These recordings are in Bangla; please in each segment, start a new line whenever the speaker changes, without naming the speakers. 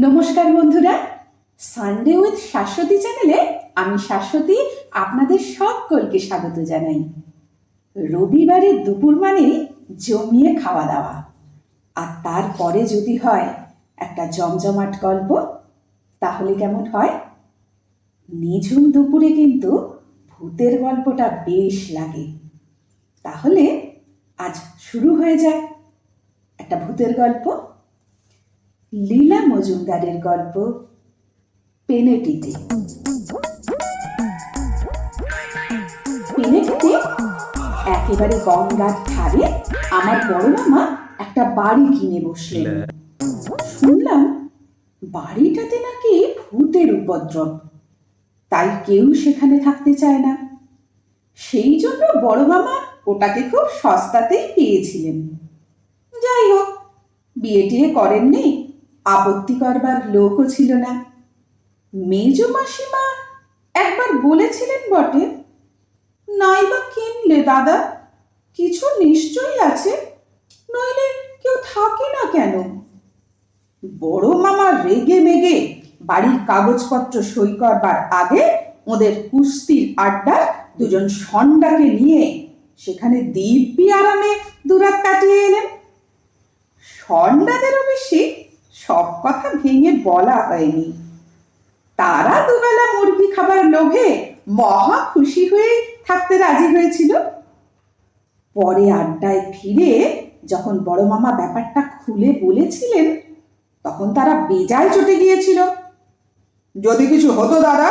নমস্কার বন্ধুরা সানডে উইথ শাশ্বতী চ্যানেলে আমি শাশ্বতী আপনাদের সকলকে স্বাগত জানাই। রবিবারের দুপুর মানেই জমিয়ে খাওয়া দাওয়া। আর তারপরে যদি হয় একটা জমজমাট গল্প, তাহলে কেমন হয়? নিঝুম দুপুরে কিন্তু ভূতের গল্পটা বেশ লাগে। তাহলে আজ শুরু হয়ে যায় একটা ভূতের গল্প। লীলা মজুমদারের গল্প পেনেটিতে। পেনেটিতে একেবারে গঙ্গার ধারে আমার বড় মামা একটা বাড়ি কিনে বসলেন। শুনলাম বাড়িটাতে নাকি ভূতের উপদ্রব। তাই কেউ সেখানে থাকতে চায় না। সেই জন্য বড় মামা ওটাকে খুব সস্তাতেই পেয়েছিলেন। যাই হোক বিয়ে টিয়ে করেননি। আপত্তি করবার লোকও ছিল না। মেজ মাসিমা একবার বলেছিলেন বটে নাই বা কিনলে দাদা, কিছু নিশ্চয়ই আছে, নইলে কেউ থাকে না কেন? বড় মামা রেগে মেগে বাড়ির কাগজপত্র সই করবার আগে ওদের কুস্তির আড্ডা দুজন সন্ডাকে নিয়ে সেখানে দিব্যি আরামে দুরাত কাটিয়ে এলেন। সন্ডাদেরও বেশি সব কথা ভেঙে বলা হয়নি। তারা দুবেলা মুরগি খাবার লোভে মহা খুশি হয়ে থাকতে রাজি হয়েছিল। পরে আড্ডায় ফিরে যখন বড় মামা ব্যাপারটা খুলে বলেছিলেন তখন তারা বেজায় চটে গিয়েছিল। যদি কিছু হতো দাদা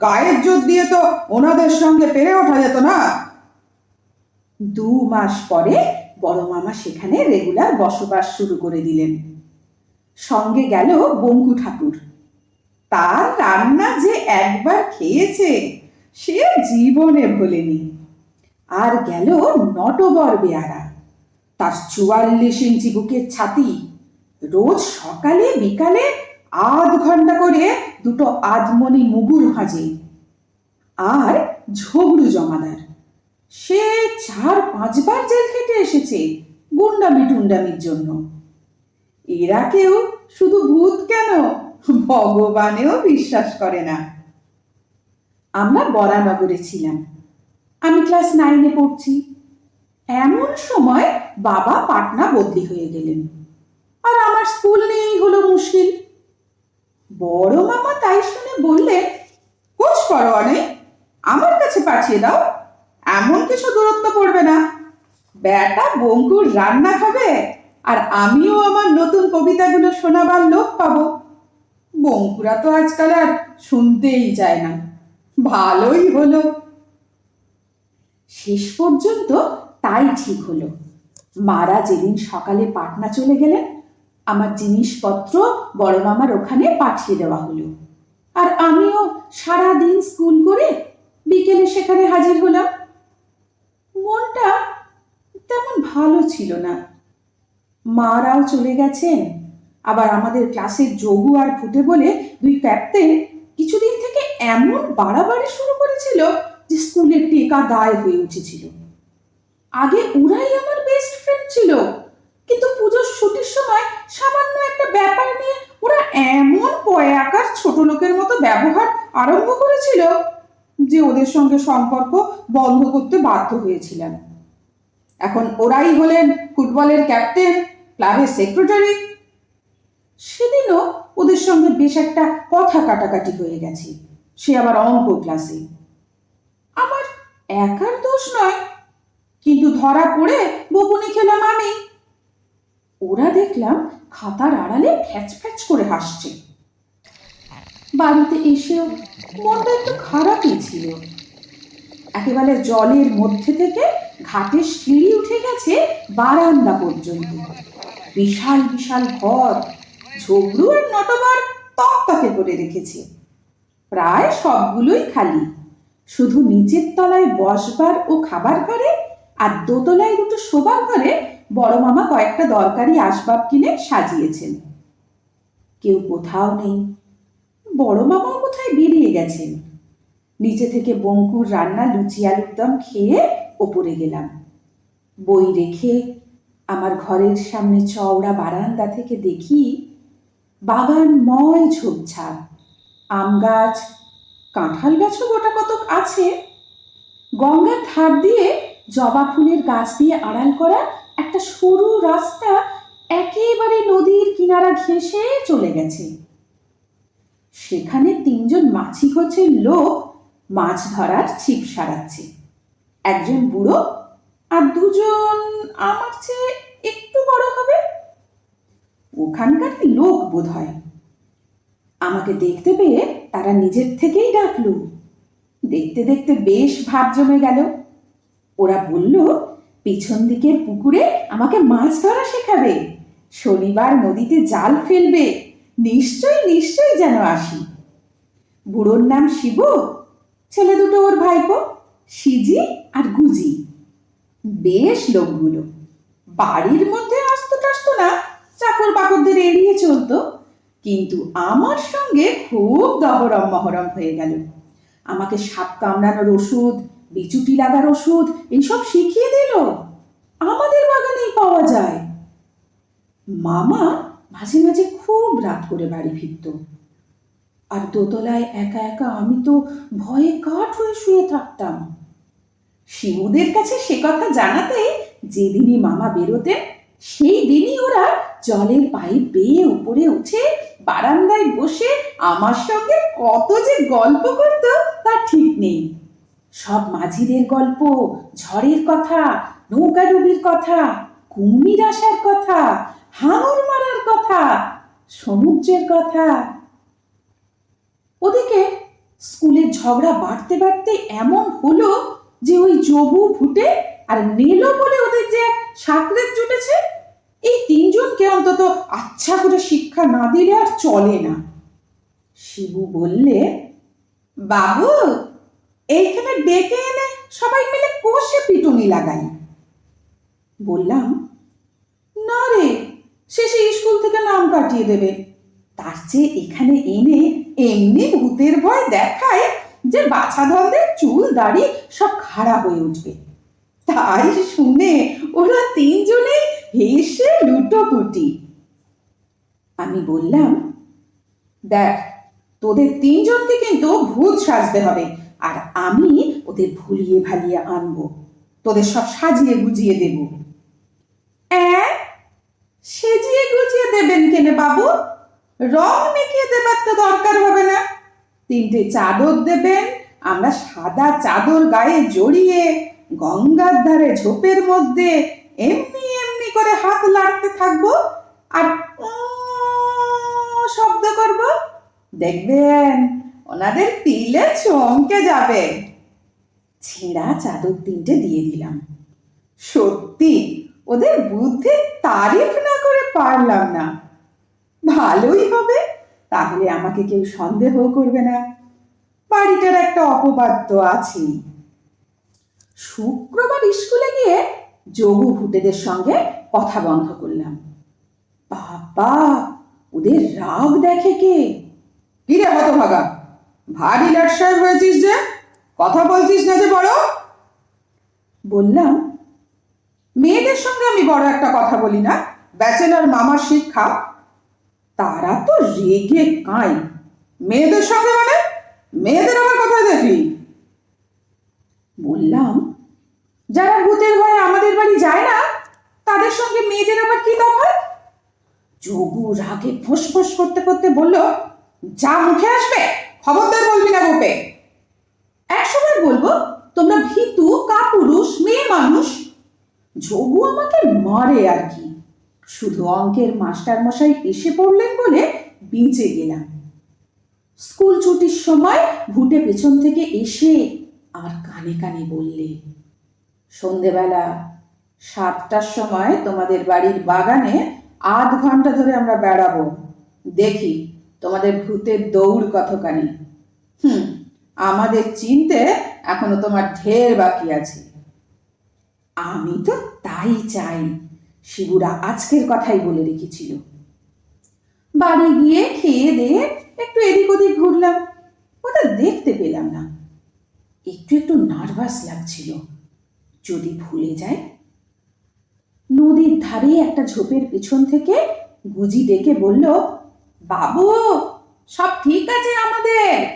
গায়ের জোর দিয়ে তো ওনাদের সঙ্গে পেরে ওঠা যেত না। দু মাস পরে বড় মামা সেখানে রেগুলার বসবাস শুরু করে দিলেন। সঙ্গে গেল বঙ্কু ঠাকুর। তার রান্না যে একবার খেয়েছে, সে জীবনে ভোলেনি। আর গেল নটবর বেয়ারা। তার চুয়াল্লিশ ইঞ্চি বুকের ছাতি রোজ সকালে বিকালে আধ ঘণ্টা করে দুটো আধমনি মুগুর ভাজে। আর ঝগড়ু জমাদার। সে চার পাঁচবার জেল খেটে এসেছে গুন্ডামি টুন্ডামির জন্য। এরা কেউ শুধু ভূত কেন? ভগবানেও বিশ্বাস করে না। আমরা বরানগরে ছিলাম। আমি ক্লাস নাইনে পড়ছি। এমন সময় বাবা পাটনা বদলি হয়ে গেলেন। আর আমার স্কুল নেই হলো মুশকিল। বড় মামা তাই শুনে বললেন খোঁজ করো অনেক আমার কাছে পাঠিয়ে দাও। এমন কিছু দূরত্ব পড়বে না। বেটা বঙ্কুর রান্না খাবে? আর আমিও আমার নতুন কবিতাগুলো শোনাবার লোক পাবো। বঙ্কুরা তো আজকাল আর শুনতেই চায় না। ভালোই হলো। শেষ পর্যন্ত তাই ঠিক হলো। মারা যেদিন সকালে পাটনা চলে গেলেন, আমার জিনিসপত্র বড় মামার ওখানে পাঠিয়ে দেওয়া হলো। আর আমিও সারা দিন স্কুল করে বিকেলে সেখানে হাজির হলাম। মনটা তেমন ভালো ছিল না। মারাও চলে গেছেন। আবার আমাদের ক্লাসের যোগু আর ফুটে বলে দুই ক্যাপ্টেন কিছুদিন থেকে এমন বাড়াবাড়ি শুরু করেছিল যে স্কুলের টেকা দায় হয়ে উঠেছিল। আগে ওরাই আমার বেস্ট ফ্রেন্ড ছিল, কিন্তু পুজোর ছুটির সময় সামান্য একটা ব্যাপার নিয়ে ওরা এমন কয়াকার ছোট লোকের মতো ব্যবহার আরম্ভ করেছিল যে ওদের সঙ্গে সম্পর্ক বন্ধ করতে বাধ্য হয়েছিলাম। এখন ওরাই হলেন ফুটবলের ক্যাপ্টেন, ক্লাবের সেক্রেটারি। সেদিনও ওদের সঙ্গে বেশ একটা কথা কাটাকাটি হয়ে গেছে। সে আবার অঙ্ক ক্লাসে। আমার একার দোষ নয়, কিন্তু ধরা পড়ে বকুনি খেলাম আমি। ওরা দেখলাম খাতার আড়ালে ফ্যাচ ফ্যাচ করে হাসছে। বাড়িতে এসেও মনটা একটু খারাপই ছিল। একেবারে জলের মধ্যে থেকে ঘাটের সিঁড়ি উঠে গেছে বারান্দা পর্যন্ত। বিশাল বিশাল ঘর ঝগড়ু আর নটবার তকতকে করে রেখেছে। প্রায় সবগুলোই খালি। শুধু নিচের তলায় বসবার ও খাবার ঘরে আর দোতলায় দুটো শোবার ঘরে বড় মামা কয়েকটা দরকারি আসবাব কিনে সাজিয়েছেন। কেউ কোথাও নেই। বড় মামাও কোথায় বেরিয়ে গেছেন। নিচে থেকে বঙ্কুর রান্না লুচি আলুর দম খেয়ে ওপরে গেলাম। বই রেখে আমার ঘরের সামনে চওড়া বারান্দা থেকে দেখি বাগান ময় ঝোপঝাপ আম গাছ, কাঁঠাল গাছও গোটা কতক আছে। গঙ্গার ধার দিয়ে জবা ফুলের গাছ দিয়ে আড়াল করা একটা সরু রাস্তা একেবারে নদীর কিনারা ঘেঁষে চলে গেছে। সেখানে তিনজন মাছি গোছের লোক মাছ ধরার ছিপ সারাচ্ছে। একজন বুড়ো আর দুজন আমার চেয়ে একটু বড় হবে। ওখানকার লোক বোধ হয় আমাকে দেখতে পেয়ে তারা নিজের থেকেই ডাকল। দেখতে দেখতে বেশ ভাব জমে গেল। ওরা বলল, পিছন দিকের পুকুরে আমাকে মাছ ধরা শেখাবে। শনিবার নদীতে জাল ফেলবে। নিশ্চয়ই নিশ্চয়ই যেন আসি। বুড়োর নাম শিব। ছেলে দুটো ওর ভাইপো। সিজি আর গুজি। বেশ লোকগুলো। বাড়ির মধ্যে আসতো টাসতো না চাকর বাকরদের এড়িয়ে চলতো। কিন্তু আমার সঙ্গে খুব দহরম মহরম হয়ে গেল। আমাকে সাপ কামড়ানোর ওষুধ, বিচুটি লাগার ওষুধ, এইসব শিখিয়ে দিল। আমাদের বাগানেই পাওয়া যায়। মামা মাঝে মাঝে খুব রাত করে বাড়ি ফিরত। আর দোতলায় একা একা আমি তো ভয়ে কাঠ হয়ে শুয়ে থাকতাম। শিবুদের কাছে সে কথা জানাতে যেদিনই মামা বেরোতেন সেই দিনই ওরা জলের পাইপ বেয়ে উপরে উঠে বারান্দায় বসে আমার সঙ্গে কত যে গল্প করত তা ঠিক নেই। সব মাঝিদের গল্প, ঝড়ের কথা নৌকাডুবির কথা, কুমির আসার কথা, হাঙর মারার কথা, সমুদ্রের কথা ওদিকে স্কুলের ঝগড়া বাড়তে বাড়তে এমন হলো যে ওই জবু ফুটে আর নেলো বলে ওদের যে সাকরেত জুটেছে, এই তিনজনকে অন্তত আচ্ছা করে শিক্ষা না দিলে আর চলে না। শিবু বললে, বাবু, এইখানে ডেকে এনে সবাই মিলে কষে পিটুনি লাগাই। বললাম, না রে, শেষে স্কুল থেকে নাম কাটিয়ে দেবে। তার চেয়ে এখানে এনে এমনি ভূতের ভয় দেখায় যে বাছাধরদের চুল দাড়ি সব খারাপ হয়ে উঠবে। তাই শুনে ওরা তিনজনেই হেসে লুটোপুটি। আমি বললাম, দেখ, তোদের তিনজনকে কিন্তু ভূত সাজতে হবে, আর আমি ওদের ভুলিয়ে ভালিয়ে আনব। তোদের সব সাজিয়ে গুজিয়ে দেব। সেজিয়ে গুজিয়ে দেবেন কেনে বাবু? রং মেখে দেবার তো দরকার হবে না। তিনটে চাদর দেবেন, আমরা সাদা চাদর গায়ে জড়িয়ে গঙ্গার ধারে ঝোপের মধ্যে এমনি এমনি করে হাত লাড়তে থাকব আর শব্দ করব। দেখবেন, ওনাদের তিলে চমকে যাবে। ছেঁড়া চাদর তিনটে দিয়ে দিলাম। সত্যি, ওদের বুদ্ধির তারিফ না করে পারলাম না। ভালোই হবে। তাহলে আমাকে কেউ সন্দেহ করবে না। বাড়িটার একটা অপবাদ তো শুক্রবার স্কুলে গিয়ে যোগু ভূতেদের সঙ্গে কথা বন্ধ করলাম। বাবা, ওদের রাগ দেখে কে? কিরে হতভাগা? ভারী লাট হয়েছিস যে? কথা বলছিস না যে বড়? বললাম, মেয়েদের সঙ্গে আমি বড় একটা কথা বলি না। ব্যাচেলার মামার শিক্ষা তারা তো রেগে কাঁই। মেয়েদের সঙ্গে মানে? মেয়েদের আবার কোথায় দেখলি বললাম, যারা ভূতের ভয়ে আমাদের বাড়ি যায় না, তাদের সঙ্গে মেয়েদের আবার কি তফাৎ? যোগু রাগে ফোঁস করতে করতে বলল, যা মুখে আসবে, খবরদার বলবি না গোপে। একসময় বলব, তোমরা ভীতু, কাপুরুষ, মেয়ে মানুষ, যোগু আমাকে মারে আর কি। শুধু অঙ্কের মাস্টার মশাই এসে পড়লেন বলে বেঁচে গেলাম। স্কুল ছুটির সময় ভুটে পেছন থেকে এসে আর কানে কানে বললে, সন্ধেবেলা সাতটার সময় তোমাদের বাড়ির বাগানে আধ ঘণ্টা ধরে আমরা বেড়াবো। দেখি তোমাদের ভূতের দৌড় কতখানি। হুম, আমাদের চিনতে এখনও তোমার ঢের বাকি আছে। আমি তো তাই চাই। শিবুরা আজকের কথাই বলে রেখেছিল। বাড়ি গিয়ে খেয়ে দিয়ে একটু এদিক ওদিক ঘুরলাম। ওটা দেখতে পেলাম না। একটু একটু নার্ভাস লাগছিল। যদি ভুলে যায় নদীর ধারে একটা ঝোপের পিছন থেকে গুজি ডেকে বলল, বাবু, সব ঠিক আছে আমাদের?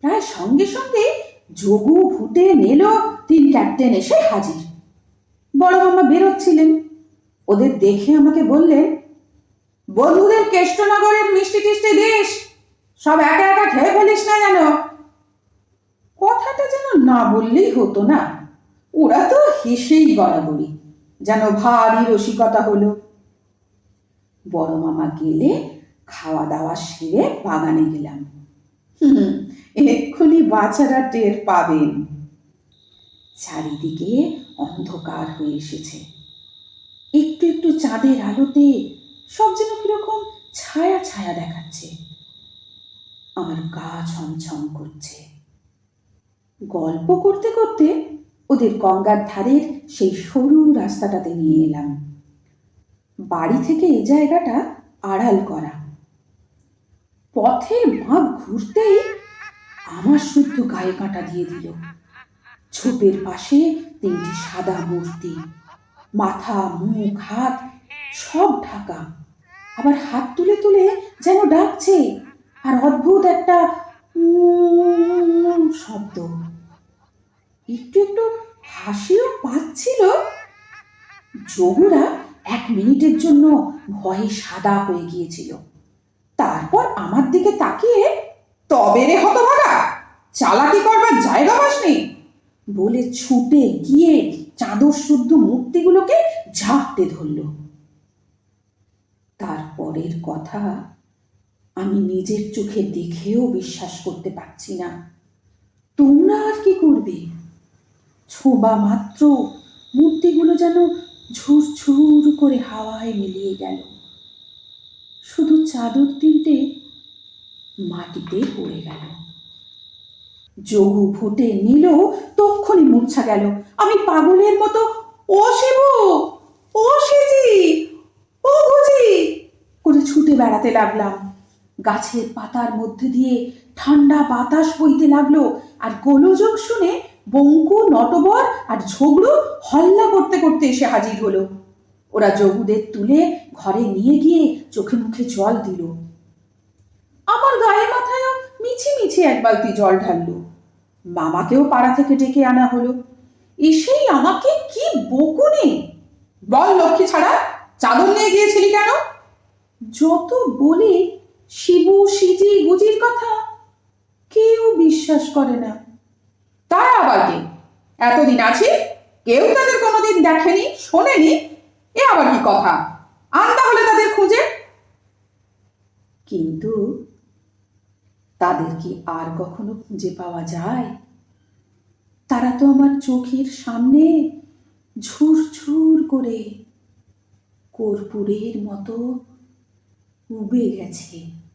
প্রায় সঙ্গে সঙ্গে যোগু ফুটে নেলো তিন ক্যাপ্টেন এসে হাজির। বড় মামা বেরোচ্ছিলেন। ওদের দেখে আমাকে বললেন বন্ধুদের কেষ্টনগরের মিষ্টি টিষ্টি দিস, সব একা একা খেয়ে ফেলিস না যেন। কথাটা যেন না বললেই হতো না, ওরা তো হেসেই গড়াগড়ি যেন ভারী রসিকতা হলো। বড় মামা গেলে খাওয়া দাওয়া সেরে বাগানে গেলাম। হুম, এক্ষুনি বাচ্চারা টের পাবেন। চারিদিকে অন্ধকার হয়ে এসেছে। একটু একটু চাঁদের আলোতে সব যেন কীরকম ছায়া ছায়া দেখাচ্ছে। আমার গা ছমছম করছে। গল্প করতে করতে ওদের গঙ্গার ধারের সেই সরু রাস্তাটাতে নিয়ে এলাম। বাড়ি থেকে এই জায়গাটা আড়াল করা। পথের বাঁক ঘুরতেই আমার শুদ্ধ গায়ে কাঁটা দিয়ে দিল। ছোপের পাশে তিনটি সাদা মূর্তি। মাথা, মুখ, হাত সব ঢাকা। আবার হাত তুলে তুলে যেন ডাকছে আর অদ্ভুত একটা শব্দ। একটু একটু হাসিও পাচ্ছিল। যোগুরা এক মিনিটের জন্য ভয়ে সাদা হয়ে গিয়েছিল। তারপর আমার দিকে তাকিয়ে, তবে রে হতভাগা, চালাকি করবার জায়গা পাসনি? বলে ছুটে গিয়ে চাদর শুদ্ধ মূর্তিগুলোকে ঝাঁপতে ধরল। তারপরের কথা আমি নিজের চোখে দেখেও বিশ্বাস করতে পারছি না। তোমরা আর কি করবে? ছোবা মাত্র মূর্তিগুলো যেন ঝুরঝুর করে হাওয়ায় মিলিয়ে গেল। শুধু চাদর তিনটে মাটিতে পড়ে গেল। যোগু ফুটে নিল তক্ষণি মূর্ছা গেল। আমি পাগলের মতো, ও শিবু, ও সেজি ও বুঝি। করে ছুটে বেড়াতে লাগলাম। গাছের পাতার মধ্যে দিয়ে ঠান্ডা বাতাস বইতে লাগল আর গোলযোগ শুনে বঙ্কু, নটবর আর ঝগড়ু হল্লা করতে করতে এসে হাজির হলো। ওরা যোগুদের তুলে ঘরে নিয়ে গিয়ে চোখে মুখে জল দিল। আমার গায়ে মাথায়ও মিছি মিছি এক বালতি জল ঢাললো। মামাকেও পাড়া থেকে ডেকে আনা হলো। এসেই আমাকে কি বকুনে? বল লক্ষ্মী ছাড়া, চাদর নিয়ে গিয়েছিলি কেন? যত বলি, শিবু, সিজি, গুজির কথা কেউ বিশ্বাস করে না। তাই আবার কি? এতদিন আছি, কেউ তাদের কোনোদিন দেখেনি, শোনেনি, এ আবার কি কথা? আনতে হলে তাদের খুঁজে। কিন্তু তাদের কি আর কখনো খুঁজে পাওয়া যায়? তারা তো আমার চোখের সামনে ঝুরঝুর করে কর্পূরের মতো উবে গেছে।